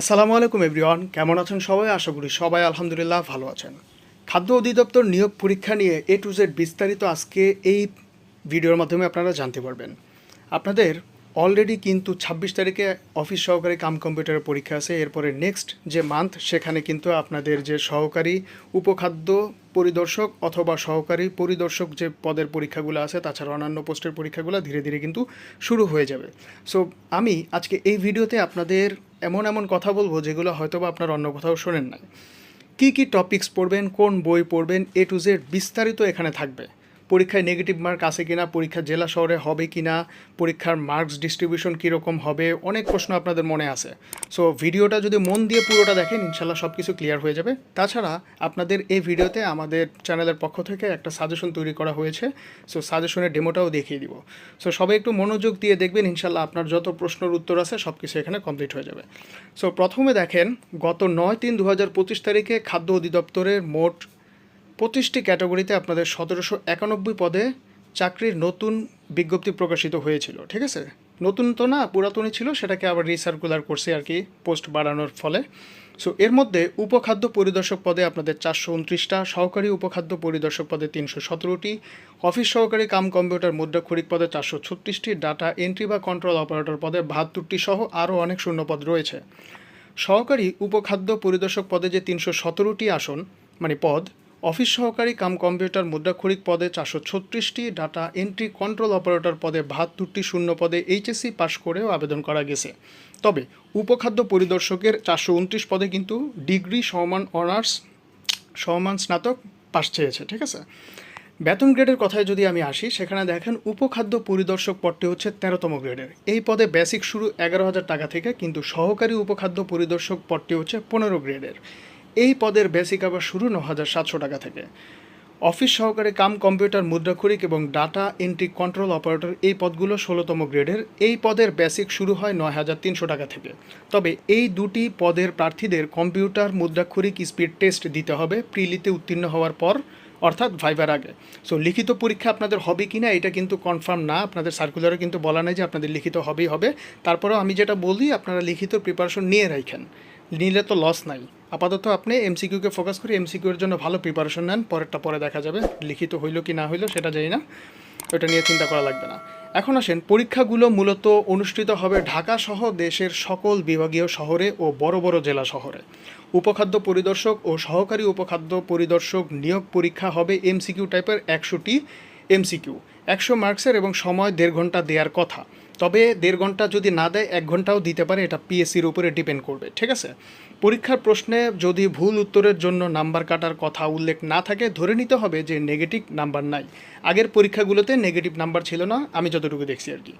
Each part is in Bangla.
আসসালামু আলাইকুম, এভরিওয়ান। কেমন আছেন সবাই? আশা করি সবাই আলহামদুলিল্লাহ ভালো আছেন। খাদ্য অধিদপ্তর নিয়োগ পরীক্ষা নিয়ে এ টু জেড বিস্তারিত আজকে এই ভিডিওর মাধ্যমে আপনারা জানতে পারবেন। আপনাদের অলরেডি কিন্তু ছাব্বিশ তারিখে অফিস সহকারী কাম কম্পিউটারের পরীক্ষা আছে। এরপরে নেক্সট যে মান্থ সেখানে কিন্তু আপনাদের যে সহকারী উপখাদ্য পরিদর্শক অথবা সহকারী পরিদর্শক যে পদের পরীক্ষাগুলো আছে, তাছাড়া অন্যান্য পোস্টের পরীক্ষাগুলো ধীরে ধীরে কিন্তু শুরু হয়ে যাবে। সো আমি আজকে এই ভিডিওতে আপনাদের এমন এমন কথা বলব যেগুলো হয়তো বা আপনার অন্য কোথাও শোনেন না কী কী টপিকস পড়বেন, কোন বই পড়বেন এ টু জেড বিস্তারিত এখানে থাকবে। পরীক্ষায় নেগেটিভ মার্ক আছে কিনা, পরীক্ষা জেলা শহরে হবে কিনা, পরীক্ষার মার্কস ডিস্ট্রিবিউশন কীরকম হবে, অনেক প্রশ্ন আপনাদের মনে আছে। সো ভিডিওটা যদি মন দিয়ে পুরোটা দেখেন, ইনশাল্লাহ সব কিছু ক্লিয়ার হয়ে যাবে। তাছাড়া, আপনাদের এই ভিডিওতে আমাদের চ্যানেলের পক্ষ থেকে একটা সাজেশন তৈরি করা হয়েছে। সো সাজেশনের ডেমোটাও দেখিয়ে দিব। সো সবাই একটু মনোযোগ দিয়ে দেখবেন, ইনশাল্লাহ আপনার যত প্রশ্নের উত্তর আছে সব কিছু এখানে কমপ্লিট হয়ে যাবে। সো প্রথমে দেখেন, গত নয় তিন দু তারিখে খাদ্য অধিদপ্তরের মোট পঁচিশটি ক্যাটাগরিতে আপনাদের সতেরোশো একানব্বই পদে চাকরির নতুন বিজ্ঞপ্তি প্রকাশিত হয়েছিল, ঠিক আছে? নতুন তো না, পুরাতনই ছিল, সেটাকে আবার রিসার্কুলার করছে আর কি, পোস্ট বাড়ানোর ফলে। সো এর মধ্যে উপখাদ্য পরিদর্শক পদে আপনাদের চারশো উনত্রিশটা, সহকারী উপখাদ্য পরিদর্শক পদে তিনশো সতেরোটি, অফিস সহকারী কাম কম্পিউটার মুদ্রা খরিক পদে চারশো ছত্রিশটি, ডাটা এন্ট্রি বা কন্ট্রোল অপারেটর পদে বাহাত্তরটি সহ আরও অনেক শূন্যপদ রয়েছে। সহকারী উপখাদ্য পরিদর্শক পদে যে তিনশো সতেরোটি আসন মানে পদ অফিস সহকারী কাম কম্পিউটার মুদ্রাক্ষরিক পদে চারশো ছত্রিশটি, ডাটা এন্ট্রি কন্ট্রোল অপারেটর পদে বাহাত্তরটি শূন্য পদে এইচএসসি পাশ করেও আবেদন করা গেছে। তবে উপখাদ্য পরিদর্শকের চারশো উনত্রিশ পদে কিন্তু ডিগ্রি, সমান অনার্স, সমান স্নাতক পাশ চেয়েছে, ঠিক আছে? বেতন গ্রেডের কথায় যদি আমি আসি, সেখানে দেখেন উপখাদ্য পরিদর্শক পদটি হচ্ছে তেরোতম গ্রেডের। এই পদে বেসিক শুরু এগারো হাজার টাকা থেকে কিন্তু সহকারী উপখাদ্য পরিদর্শক পদটি হচ্ছে পনেরো গ্রেডের। এই পদের বেসিক আবার শুরু ন হাজার সাতশো টাকা থেকে। অফিস সহকারে কাম, কম্পিউটার, মুদ্রাক্ষরিক এবং ডাটা এন্ট্রি কন্ট্রোল অপারেটর এই পদগুলো ষোলোতম গ্রেডের। এই পদের বেসিক শুরু হয় নয় হাজার তিনশো টাকা থেকে। তবে এই দুটি পদের প্রার্থীদের কম্পিউটার, মুদ্রাক্ষরিক, স্পিড টেস্ট দিতে হবে। প্রিলিতে উত্তীর্ণ হওয়ার পর, অর্থাৎ ভাইবার আগে। সো লিখিত পরীক্ষা আপনাদের হবে কি না এটা কিন্তু কনফার্ম না। আপনাদের সার্কুলারে কিন্তু বলা নেই যে আপনাদের লিখিত হবেই হবে। তারপরেও আমি যেটা বলি, আপনারা লিখিত প্রিপারেশন নিয়ে রাখেন। নিলে তো লস নাই। আপাতত আপনি এমসিকিউকে ফোকাস করে এমসিকিউর জন্য ভালো প্রিপারেশন নেন, পরেরটা পরে দেখা যাবে লিখিত হইল কি না হইল, সেটা জানি না। ওটা নিয়ে চিন্তা করা লাগবে না। এখন আসেন, পরীক্ষাগুলো মূলত অনুষ্ঠিত হবে ঢাকা সহ দেশের সকল বিভাগীয় শহরে ও বড় বড় জেলা শহরে। উপখাদ্য পরিদর্শক ও সহকারী উপখাদ্য পরিদর্শক নিয়োগ পরীক্ষা হবে এমসিকিউ টাইপের একশোটি এমসিকিউ একশো মার্কসের এবং সময় দেড় ঘণ্টা দেওয়ার কথা। তবে দেড় ঘণ্টা যদি না দেয়, এক ঘন্টাও দিতে পারে, এটা পিএসসির উপরে ডিপেন্ড করবে, ঠিক আছে? পরীক্ষার প্রশ্নে যদি ভুল উত্তরের জন্য নাম্বার কাটার কথা উল্লেখ না থাকে, ধরে নিতে হবে যে নেগেটিভ নাম্বার নাই। আগের পরীক্ষাগুলোতে নেগেটিভ নাম্বার ছিল না, আমি যতটুকু দেখছি আর কি।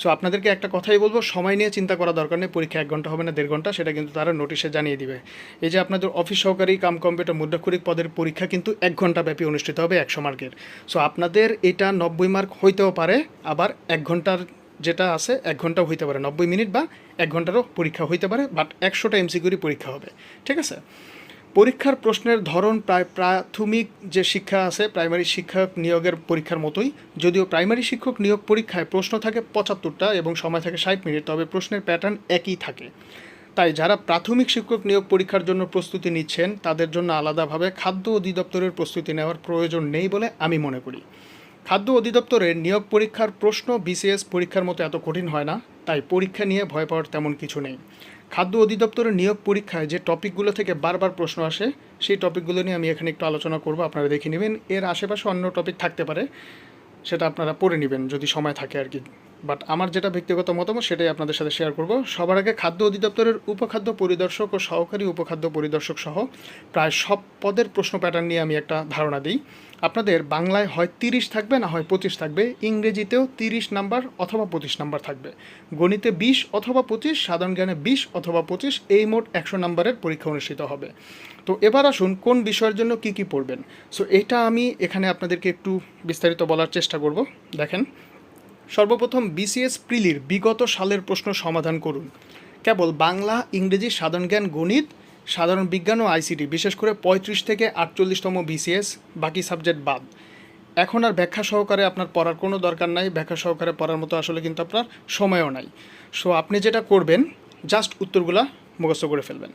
সো আপনাদেরকে একটা কথাই বলব, সময় নিয়ে চিন্তা করা দরকার নেই, পরীক্ষা এক ঘণ্টা হবে না, দেড় ঘণ্টা, সেটা কিন্তু তারা নোটিশে জানিয়ে দিবে। এই যে আপনাদের অফিস সহকারী কাম কম্পিউটার মুদ্রাক্ষরিক পদের পরীক্ষা কিন্তু এক ঘণ্টা ব্যাপী অনুষ্ঠিত হবে একশো মার্কের সো আপনাদের এটা নব্বই মার্ক হইতেও পারে, আবার এক ঘণ্টার যেটা আছে, এক ঘন্টাও হইতে পারে, নব্বই মিনিট বা এক ঘন্টারও পরীক্ষা হইতে পারে বাট একশোটা এমসিকিউরই পরীক্ষা হবে, ঠিক আছে? পরীক্ষার প্রশ্নের ধরন প্রায় প্রাথমিক যে শিক্ষা আছে প্রাইমারি শিক্ষক নিয়োগের পরীক্ষার মতোই, যদিও প্রাইমারি শিক্ষক নিয়োগ পরীক্ষায় প্রশ্ন থাকে পঁচাত্তরটা এবং সময় থাকে ষাট মিনিট, তবে প্রশ্নের প্যাটার্ন একই থাকে। তাই যারা প্রাথমিক শিক্ষক নিয়োগ পরীক্ষার জন্য প্রস্তুতি নিচ্ছেন, তাদের জন্য আলাদাভাবে খাদ্য অধিদপ্তরের প্রস্তুতি নেওয়ার প্রয়োজন নেই বলে আমি মনে করি। খাদ্য অধিদপ্তরের নিয়োগ পরীক্ষার প্রশ্ন বিসিএস পরীক্ষার মতো এত কঠিন হয় না, তাই পরীক্ষা নিয়ে ভয় পাওয়ার তেমন কিছু নেই। খাদ্য অধিদপ্তরের নিয়োগ পরীক্ষায় যে টপিকগুলো থেকে বারবার প্রশ্ন আসে, সেই টপিকগুলো নিয়ে আমি এখানে একটু আলোচনা করব। আপনারা দেখে নেবেন, এর আশেপাশে অন্য টপিক থাকতে পারে, সেটা আপনারা পড়ে নেবেন যদি সময় থাকে আর কি। বাট আমার যেটা ব্যক্তিগত মতামত, সেটাই আপনাদের সাথে শেয়ার করব। সবার আগে খাদ্য অধিদপ্তরের উপখাদ্য পরিদর্শক ও সহকারী উপখাদ্য পরিদর্শক সহ প্রায় সব পদের প্রশ্ন প্যাটার্ন নিয়ে আমি একটা ধারণা দিই। আপনাদের বাংলায় হয় তিরিশ থাকবে না হয় পঁচিশ থাকবে, ইংরেজিতেও তিরিশ নাম্বার অথবা পঁচিশ নাম্বার থাকবে। গণিতে বিশ অথবা পঁচিশ, সাধারণ জ্ঞানে বিশ অথবা পঁচিশ, এই মোট একশো নাম্বারের পরীক্ষা অনুষ্ঠিত হবে। তো এবার আসুন, কোন বিষয়ের জন্য কি কি পড়বেন? সো এটা আমি এখানে আপনাদেরকে একটু বিস্তারিত বলার চেষ্টা করব। দেখেন সর্বপ্রথম বিসিএস প্রিলির বিগত সালের প্রশ্ন সমাধান করুন। কেবল বাংলা, ইংরেজি, সাধারণ জ্ঞান, গণিত, সাধারণ বিজ্ঞান ও আইসিটি, বিশেষ করে পঁয়ত্রিশ থেকে আটচল্লিশতম বিসিএস, বাকি সাবজেক্ট বাদ। এখন আর ব্যাখ্যা সহকারে আপনার পড়ার কোনো দরকার নাই, ব্যাখ্যা সহকারে পড়ার মতো আসলে কিন্তু আপনার সময়ও নাই। সো আপনি যেটা করবেন জাস্ট উত্তরগুলা মুখস্থ করে ফেলবেন।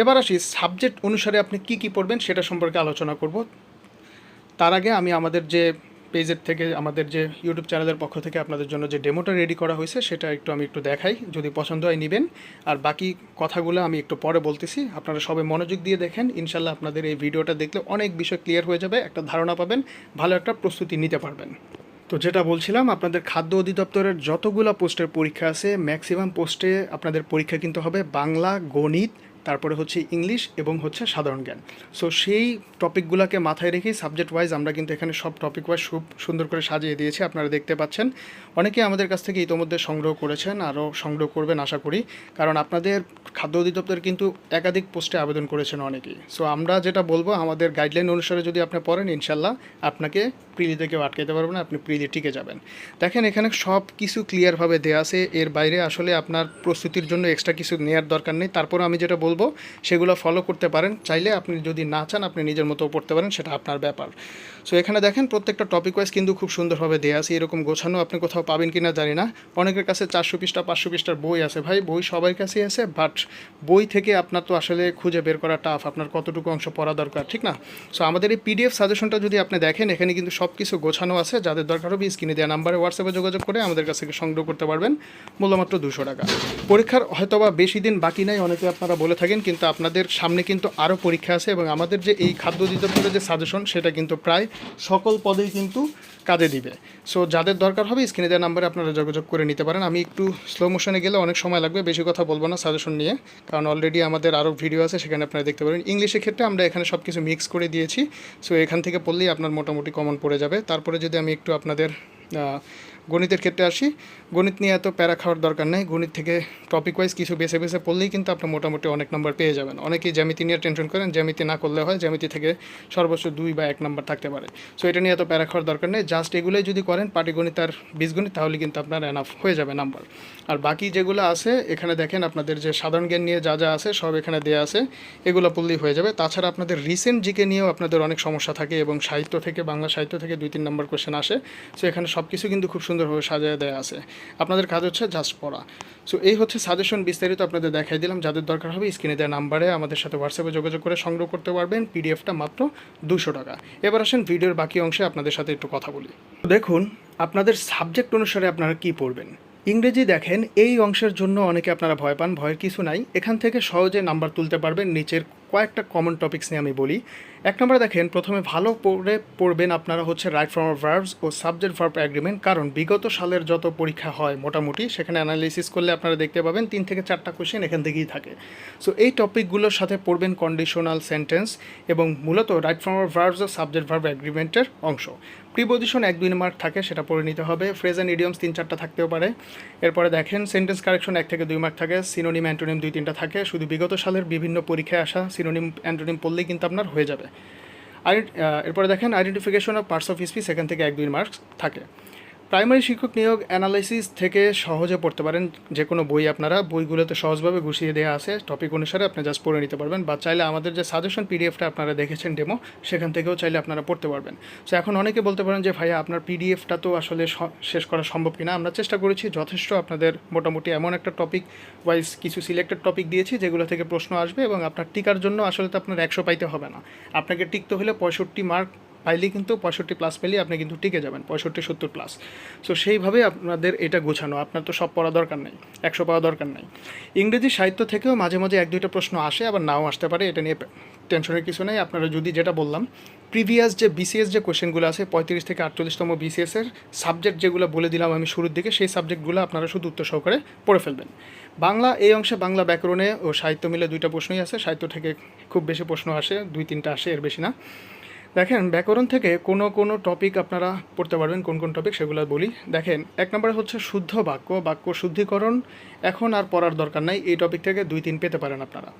এবার আসি সাবজেক্ট অনুসারে আপনি কি কি পড়বেন সেটা সম্পর্কে আলোচনা করব। তার আগে আমি আমাদের যে পেজের থেকে আমাদের যে ইউটিউব চ্যানেলের পক্ষ থেকে আপনাদের জন্য যে ডেমোটা রেডি করা হয়েছে, সেটা একটু আমি একটু দেখাই। যদি পছন্দ হয় নেবেন। আর বাকি কথাগুলো আমি একটু পরে বলতেছি। আপনারা সবাই মনোযোগ দিয়ে দেখেন। ইনশাল্লাহ আপনাদের এই ভিডিওটা দেখলে অনেক বিষয় ক্লিয়ার হয়ে যাবে, একটা ধারণা পাবেন, ভালো একটা প্রস্তুতি নিতে পারবেন। তো যেটা বলছিলাম, আপনাদের খাদ্য অধিদপ্তরের যতগুলো পোস্টের পরীক্ষা আছে ম্যাক্সিমাম পোস্টে আপনাদের পরীক্ষা কিন্তু হবে বাংলা গণিত তারপরে হচ্ছে ইংলিশ এবং হচ্ছে সাধারণ জ্ঞান। সো সেই টপিকগুলোকে মাথায় রেখেই সাবজেক্ট ওয়াইজ আমরা কিন্তু এখানে সব টপিক ওয়াইজ খুব সুন্দর করে সাজিয়ে দিয়েছি, আপনারা দেখতে পাচ্ছেন। অনেকেই আমাদের কাছ থেকে ইতোমধ্যে সংগ্রহ করেছেন আরও সংগ্রহ করবেন আশা করি। কারণ আপনাদের খাদ্য অধিদপ্তর কিন্তু একাধিক পোস্টে আবেদন করেছেন অনেকেই। সো আমরা যেটা বলব, আমাদের গাইডলাইন অনুসারে যদি আপনি পড়েন ইনশাল্লাহ আপনাকে প্রিলিতে কেউ আটকাতে পারবে না, আপনি প্রিলি টিকে যাবেন। দেখেন, এখানে সব কিছু ক্লিয়ারভাবে দেওয়া আছে। এর বাইরে আসলে আপনার প্রস্তুতির জন্য এক্সট্রা কিছু নেওয়ার দরকার নেই। তারপর আমি যেটা বলব, সেগুলো ফলো করতে পারেন। চাইলে আপনি যদি না চান, আপনি নিজের মতো পড়তে পারেন, সেটা আপনার ব্যাপার। সো এখানে দেখেন, প্রত্যেকটা টপিক ওয়াইজ কিন্তু খুব সুন্দরভাবে দেওয়া আছে। এরকম গোছানো আপনি কোথাও পাবেন কি না জানি না। অনেকের কাছে চারশো পৃষ্ঠা, পাঁচশো পৃষ্ঠার বই আছে ভাই। বই সবার কাছেই আছে বাট বই থেকে আপনার তো আসলে খুঁজে বের করা টাফ আপনার কতটুকু অংশ পড়া দরকার, ঠিক না? সো আমাদের এই পিডিএফ সাজেশনটা যদি আপনি দেখেন, এখানে কিন্তু সব কিছু গোছানো আছে। যাদের দরকার হবে স্ক্রিনে দেওয়া নাম্বারে হোয়াটসঅ্যাপে যোগাযোগ করে আমাদের কাছ থেকে সংগ্রহ করতে পারবেন। মূল্যমাত্র দুশো টাকা। পরীক্ষার হয়তোবা বেশি দিন বাকি নাই, অনেকে আপনারা বলে থাকেন, কিন্তু আপনাদের সামনে কিন্তু আরও পরীক্ষা আছে এবং আমাদের যে এই খাদ্য অধিদপ্তরের যে সাজেশন সেটা কিন্তু প্রায় সকল পদেই কিন্তু কাজে দিবে। সো যাদের দরকার হবে স্ক্রিনে দেওয়া নাম্বারে আপনারা যোগাযোগ করে নিতে পারেন। আমি একটু স্লো মোশনে গেলে অনেক সময় লাগবে, বেশি কথা বলব না সাজেশন নিয়ে। কারণ অলরেডি আমাদের আরও ভিডিও আছে, সেখানে আপনারা দেখতে পারেন। ইংলিশের ক্ষেত্রে আমরা এখানে সব কিছু মিক্স করে দিয়েছি। সো এখান থেকে পড়লেই আপনার মোটামুটি কমন পড়ে যাবে। তারপরে যদি আমি একটু আপনাদের গণিতের ক্ষেত্রে আসি। গণিত নিয়ে এত প্যারা খাওয়ার দরকার নেই। গণিত থেকে টপিক ওয়াইজ কিছু বেছে বেছে পড়লেই কিন্তু আপনি মোটামুটি অনেক নম্বর পেয়ে যাবেন। অনেকেই জ্যামিতি নিয়ে টেনশন করেন। জ্যামিতি না করলে হয় জ্যামিতি থেকে সর্বোচ্চ দুই বা এক নম্বর থাকতে পারে। সো এটা নিয়ে এত প্যারা খাওয়ার দরকার নেই। জাস্ট এগুলোই যদি করেন, পাটিগণিত আর বীজগণিত, তাহলে কিন্তু আপনার এনাফ হয়ে যাবে নাম্বার আর বাকি যেগুলো আছে, এখানে দেখেন আপনাদের যে সাধারণ জ্ঞান নিয়ে যা যা আছে, সব এখানে দেওয়া আছে। এগুলো পড়লেই হয়ে যাবে। তাছাড়া আপনাদের রিসেন্ট জিকে নিয়েও আপনাদের অনেক সমস্যা থাকে এবং সাহিত্য থেকে, বাংলা সাহিত্য থেকে দুই তিন নম্বর কোশ্চেন আসে। সো এখানে সব কিছু কিন্তু খুব সুন্দরভাবে সাজায় দেওয়া আছে। আপনাদের কাজ হচ্ছে জাস্ট পড়া। সো এই হচ্ছে সাজেশন বিস্তারিত আপনাদের দেখাই দিলাম। যাদের দরকার হবে স্ক্রিনে দেওয়া নাম্বারে আমাদের সাথে হোয়াটসঅ্যাপে যোগাযোগ করে সংগ্রহ করতে পারবেন। পিডিএফটা মাত্র দুশো টাকা। এবার আসেন ভিডিওর বাকি অংশে আপনাদের সাথে একটু কথা বলি। দেখুন, আপনাদের সাবজেক্ট অনুসারে আপনারা কি পড়বেন? ইংরেজি দেখেন, এই অংশের জন্য অনেকে আপনারা ভয় পান, ভয়ের কিছু নাই। এখান থেকে সহজে নাম্বার তুলতে পারবেন নিচের কয়েকটা কমন টপিক্স নিয়ে আমি বলি। এক নম্বরে দেখেন, প্রথমে ভালো পড়ে পড়বেন আপনারা হচ্ছে রাইট ফর্ম অফ ভার্বস ও সাবজেক্ট ভার্ব অ্যাগ্রিমেন্ট কারণ বিগত সালের যত পরীক্ষা হয় মোটামুটি, সেখানে অ্যানালিসিস করলে আপনারা দেখতে পাবেন তিন থেকে চারটা কোশ্চেন এখান থেকেই থাকে। সো এই টপিকগুলোর সাথে পড়বেন কন্ডিশনাল সেন্টেন্স এবং মূলত রাইট ফর্ম অফ ভার্বস ও সাবজেক্ট ভার্ব অ্যাগ্রিমেন্টের অংশ। প্রিপোজিশন এক, দুই মার্ক থাকে, সেটা পড়ে নিতে হবে। ফ্রেজ অ্যান্ড ইডিয়মস তিন, চারটা থাকতেও পারে। এরপরে দেখেন সেন্টেন্স কারেকশন এক থেকে দুই মার্ক থাকে সিনোনিম অ্যান্টোনিম দুই, তিনটা থাকে। শুধু বিগত সালের বিভিন্ন পরীক্ষায় আসা সিনোনিম অ্যান্টোনিম পড়লেই কিন্তু আপনার হয়ে যাবে। আর এরপরে দেখেন identification of parts of speech সেখান থেকে এক দুই মার্কস থাকে। প্রাইমারি শিক্ষক নিয়োগ অ্যানালাইসিস থেকে সহজে পড়তে পারেন যে কোনো বই আপনারা। বইগুলোতে সহজভাবে গুছিয়ে দেওয়া আছে। টপিক অনুসারে আপনি জাস্ট পড়ে নিতে পারবেন বা চাইলে আমাদের যে সাজেশন পিডিএফটা আপনারা দেখেছেন ডেমো সেখান থেকেও চাইলে আপনারা পড়তে পারবেন। সো এখন অনেকে বলতে পারেন যে, ভাইয়া, আপনার পিডিএফটা তো আসলে শেষ করা সম্ভব কিনা? আমরা চেষ্টা করেছি, যথেষ্ট আপনাদের মোটামুটি এমন একটা টপিক ওয়াইজ কিছু সিলেক্টেড টপিক দিয়েছি, যেগুলো থেকে প্রশ্ন আসবে এবং আপনার টিকার জন্য আসলে তো আপনার একশো পাইতে হবে না। আপনাকে টিকতে হলে পঁয়ষট্টি মার্ক পাইলেই কিন্তু পঁয়ষট্টি প্লাস পেলেই আপনি কিন্তু টিকে যাবেন, পঁয়ষট্টি, সত্তর প্লাস সো সেইভাবে আপনাদের এটা গোছানো, আপনার তো সব পড়া দরকার নেই, একশো পাওয়া দরকার নেই। ইংরেজি সাহিত্য থেকেও মাঝে মাঝে এক, দুইটা প্রশ্ন আসে, আবার নাও আসতে পারে, এটা নিয়ে টেনশনের কিছু নেই। আপনারা যদি যেটা বললাম প্রিভিয়াস যে বিসিএস যে কোয়েশ্চেনগুলো আছে, পঁয়ত্রিশ থেকে আটচল্লিশতম বিসিএসের সাবজেক্ট যেগুলো বলে দিলাম আমি শুরুর দিকে, সেই সাবজেক্টগুলো আপনারা শুধু উত্তর সহকারে পড়ে ফেলবেন। বাংলা, এই অংশে বাংলা ব্যাকরণে ও সাহিত্য মিলে দুইটা প্রশ্নই আছে। সাহিত্য থেকে খুব বেশি প্রশ্ন আসে, দুই, তিনটা আসে, এর বেশি না। দেখেন, ব্যাকরণ থেকে কোনো কোনো টপিক আপনারা পড়তে পারবেন, কোন কোন টপিক সেগুলো বলি। দেখেন, এক নম্বরে হচ্ছে শুদ্ধ বাক্য বাক্য শুদ্ধিকরণ। এখন আর পড়ার দরকার নাই, এই টপিক থেকে দুই তিন পেতে পারেন আপনারা।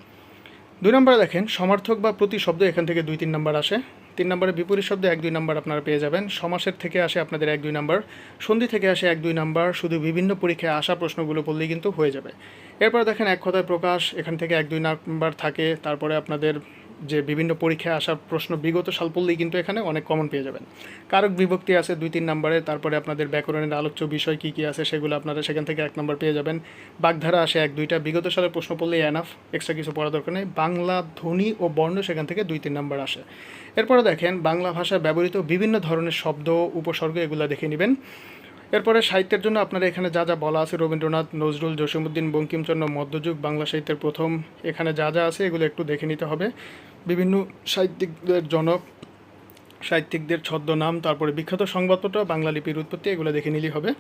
দুই নম্বরে দেখেন, সমার্থক বা প্রতি শব্দ এখান থেকে দুই তিন নম্বর আসে। তিন নম্বরে বিপরীত শব্দ এক দুই নম্বর আপনারা পেয়ে যাবেন। সমাসের থেকে আসে আপনাদের এক দুই নম্বর, সন্ধি থেকে আসে এক দুই নম্বর, শুধু বিভিন্ন পরীক্ষায় আসা প্রশ্নগুলো পড়লেই কিন্তু হয়ে যাবে। এরপর দেখেন, এক কথায় প্রকাশ, এখান থেকে এক দুই নাম্বার থাকে, তারপরে আপনাদের যে বিভিন্ন পরীক্ষায় আসা প্রশ্ন বিগত সাল পড়লেই কিন্তু এখানে অনেক কমন পেয়ে যাবেন। কারক বিভক্তি আছে দুই তিন নম্বরে, তারপরে আপনাদের ব্যাকরণের আলোচ্য বিষয় কী কী আছে সেগুলো আপনারা সেখান থেকে এক নম্বর পেয়ে যাবেন। বাগধারা আসে এক, দুইটা। বিগত সালের প্রশ্ন পড়লেই এনাফ এক্সট্রা কিছু পড়া দরকার নেই। বাংলা, ধ্বনি ও বর্ণ সেখান থেকে দুই তিন নম্বর আসে। এরপরে দেখেন, বাংলা ভাষায় ব্যবহৃত বিভিন্ন ধরনের শব্দ, উপসর্গ, এগুলো দেখে নেবেন। এরপরে সাহিত্যের জন্য আপনারা এখানে যা যা বলা আছে, রবীন্দ্রনাথ, নজরুল, জসীমউদ্দিন, বঙ্কিমচন্দ্র, মধ্যযুগ, বাংলা সাহিত্যের প্রথম এখানে যা যা আছে, এগুলো একটু দেখে নিতে হবে। বিভিন্ন সাহিত্যিকদের জনক, সাহিত্যিকদের ছদ্মনাম, তারপরে বিখ্যাত সংবাদপত্র, বাংলা লিপির উৎপত্তি, এগুলো দেখে নিলেই হবে।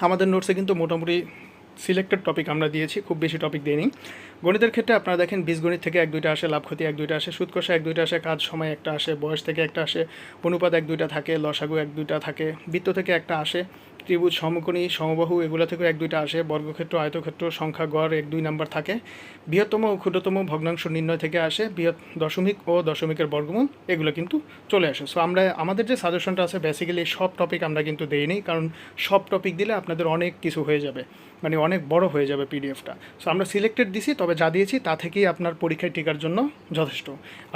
আমাদের নোটসে কিন্তু মোটামুটি সিলেক্টেড টপিক আমরা দিয়েছি, খুব বেশি টপিক দিইনি। গণিতের ক্ষেত্রে আপনারা দেখেন, বীজগণিত থেকে এক দুইটা আসে, লাভ ক্ষতি এক দুইটা আসে, সুৎকষা এক দুইটা আসে, কাজ সময় একটা আসে, বয়স থেকে একটা আসে, অনুপাত এক দুইটা থাকে, লসাগু এক দুইটা থাকে, বৃত্ত থেকে একটা আসে, ত্রিভুজ, সমকোণী, সমবাহু এগুলো থেকে এক দুইটা আসে, বর্গক্ষেত্র, আয়তক্ষেত্র, সংখ্যা, গড় এক দুই নাম্বার থাকে। বৃহত্তম ও ক্ষুদ্রতম ভগ্নাংশ নির্ণয় থেকে আসে, বৃহৎ দশমিক ও দশমিকের বর্গমূল, এগুলো কিন্তু চলে আসে। সো আমরা, আমাদের যে সাজেশনটা আছে বেসিক্যালি সব টপিক আমরা কিন্তু দেইনি, কারণ সব টপিক দিলে আপনাদের অনেক কিছু হয়ে যাবে। মানে অনেক বড় হয়ে যাবে পিডিএফটা সো আমরা সিলেক্টেড দিছি, তবে যা দিয়েছি তা থেকেই আপনার পরীক্ষায় টিকার জন্য যথেষ্ট।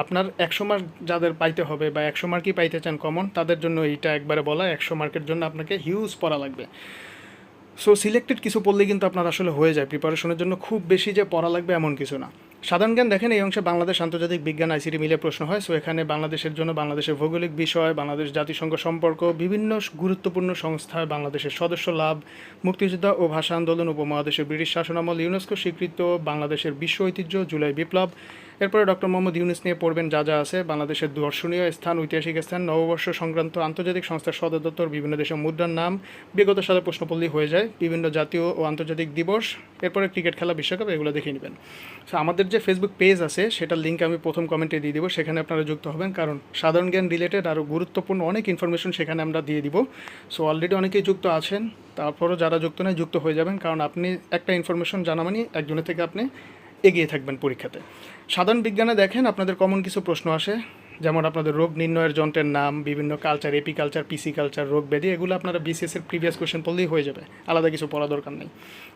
আপনার একশো মার্ক যাদের পাইতে হবে বা একশো মার্কই পাইতে চান কমন তাদের জন্য এইটা একবারে বলা, একশো মার্কের জন্য আপনাকে হিউজ পড়া লাগবে। সো সিলেক্টেড কিছু পড়লে কিন্তু আপনার আসলে হয়ে যায় প্রিপারেশনের জন্য খুব বেশি যে পড়া লাগবে এমন কিছু না। সাধারণ জ্ঞান দেখেন এই অংশে বাংলাদেশ আন্তর্জাতিক বিজ্ঞান আইসিটি মিলে প্রশ্ন হয়। সো এখানে বাংলাদেশের জন্য বাংলাদেশের ভৌগোলিক বিষয়, বাংলাদেশ জাতিসংঘ সম্পর্ক, বিভিন্ন গুরুত্বপূর্ণ সংস্থায় বাংলাদেশের সদস্য লাভ, মুক্তিযোদ্ধা ও ভাষা আন্দোলন, উপমহাদেশের ব্রিটিশ শাসনামল, ইউনেস্কো স্বীকৃত, বাংলাদেশের বিশ্ব ঐতিহ্য, জুলাই বিপ্লব। এরপরে ডক্টর মোহাম্মদ ইউনুস নিয়ে পড়বেন যা যা আছে। বাংলাদেশের দর্শনীয় স্থান, ঐতিহাসিক স্থান, নববর্ষ সংক্রান্ত আন্তর্জাতিক সংস্থার সদর দপ্তর, বিভিন্ন দেশের মুদ্রার নাম। বিগত সালে প্রশ্নপল্লী হয়ে যায়। বিভিন্ন জাতীয় ও আন্তর্জাতিক দিবস এরপরে ক্রিকেট খেলা বিশ্বকাপ, এগুলো দেখে নেবেন। সো আমাদের যে ফেসবুক পেজ আছে, সেটার লিঙ্ক আমি প্রথম কমেন্টে দিয়ে দিব, সেখানে আপনারা যুক্ত হবেন। কারণ সাধারণ জ্ঞান রিলেটেড আরও গুরুত্বপূর্ণ অনেক ইনফরমেশন সেখানে আমরা দিয়ে দিব। সো অলরেডি অনেকেই যুক্ত আছেন, তারপরও যারা যুক্ত নয়, যুক্ত হয়ে যাবেন। কারণ আপনি একটা ইনফরমেশন জানা মানে একজনের থেকে আপনি এগিয়ে থাকবেন পরীক্ষাতে। সাধারণ বিজ্ঞানে দেখেন, আপনাদের কমন কিছু প্রশ্ন আসে। যেমন আপনাদের রোগ নির্ণয়ের যন্ত্রের নাম, বিভিন্ন কালচার এপি কালচার পিসি কালচার রোগ ব্যাধি, এগুলো আপনারা বিসিএস এর প্রিভিয়াস কোশ্চেন পড়লেই হয়ে যাবে। আলাদা কিছু পড়া দরকার নেই।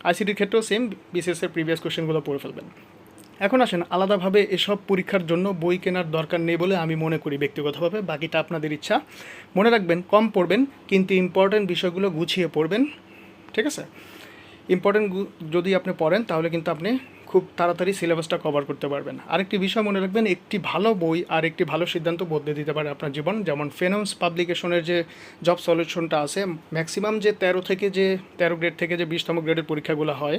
আইসিটির ক্ষেত্রেও সেম বিসিএস এর প্রিভিয়াস কোশ্চেনগুলো পড়ে ফেলবেন। এখন আসেন, আলাদাভাবে এসব পরীক্ষার জন্য বই কেনার দরকার নেই বলে আমি মনে করি ব্যক্তিগতভাবে, বাকিটা আপনাদের ইচ্ছা। মনে রাখবেন, কম পড়বেন, কিন্তু ইম্পর্ট্যান্ট বিষয়গুলো গুছিয়ে পড়বেন। ঠিক আছে? ইম্পর্টেন্ট যদি আপনি পড়েন, তাহলে কিন্তু আপনি খুব তাড়াতাড়ি সিলেবাসটা কভার করতে পারবেন। আরেকটি বিষয় মনে রাখবেন, একটি ভালো বই আর একটি ভালো সিদ্ধান্ত বদলে দিতে পারে আপনার জীবন। যেমন ফেনন্স পাবলিকেশনের যে জব সলিউশনটা আছে ম্যাক্সিমাম যে তেরো থেকে যে, তেরো গ্রেড থেকে যে বিশতম গ্রেডের পরীক্ষাগুলো হয়,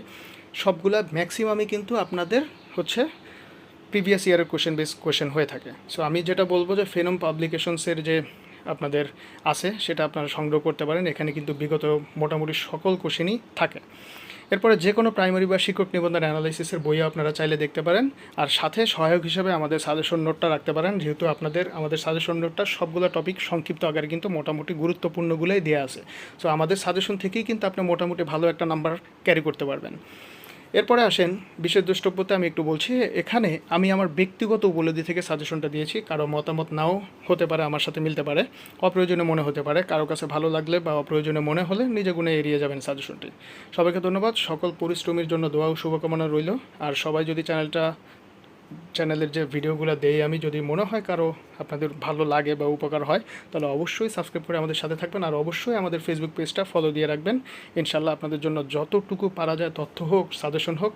সবগুলা ম্যাক্সিমামই কিন্তু আপনাদের হচ্ছে প্রিভিয়াস ইয়ারের কোশ্চেন বেস কোশ্চেন হয়ে থাকে। সো আমি যেটা বলব যে ফেনম পাবলিকেশনসের যে আপনাদের আছে, সেটা আপনারা সংগ্রহ করতে পারেন। এখানে কিন্তু বিগত মোটামুটি সকল কোশ্চেনই থাকে। এরপরে যে কোনো প্রাইমারি বা শিক্ষক নিবন্ধন অ্যানালাইসিসের বইও আপনারা চাইলে দেখতে পারেন। আর সাথে সহায়ক হিসেবে আমাদের সাজেশন নোটটা রাখতে পারেন, যেহেতু আপনাদের, আমাদের সাজেশন নোটটা সবগুলো টপিক সংক্ষিপ্ত আকারে কিন্তু মোটামুটি গুরুত্বপূর্ণগুলোই দেওয়া আছে। সো আমাদের সাজেশন থেকেই কিন্তু আপনি মোটামুটি ভালো একটা নাম্বার ক্যারি করতে পারবেন। এরপরে আসেন বিশেষ দ্রষ্টব্যতে আমি একটু বলছি, এখানে আমি আমার ব্যক্তিগত উপলব্ধি থেকে সাজেশনটা দিয়েছি, কারও মতামত নাও হতে পারে, আমার সাথে মিলতে পারে, অপ্রয়োজনীয় মনে হতে পারে, কারও কাছে ভালো লাগলে বা অপ্রয়োজনীয় মনে হলে নিজে গুণে এড়িয়ে যাবেন সাজেশনটি সবাইকে ধন্যবাদ, সকল পরিশ্রমীর জন্য দোয়া ও শুভকামনা রইল, আর সবাই যদি চ্যানেলটা চ্যানেলের যে ভিডিওগুলো দেই, আমি যদি মনে হয় কারও আপনাদের ভালো লাগে বা উপকার হয়, তাহলে অবশ্যই সাবস্ক্রাইব করে আমাদের সাথে থাকবেন। আর অবশ্যই আমাদের ফেসবুক পেজটা ফলো দিয়ে রাখবেন। ইনশাল্লাহ আপনাদের জন্য যতটুকু পারা যায়, তথ্য হোক সাজেশন হোক,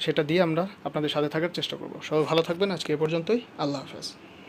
সেটা দিয়ে আমরা আপনাদের সাথে থাকার চেষ্টা করব। সবাই ভালো থাকবেন। আজকে এ পর্যন্তই। আল্লাহ হাফেজ।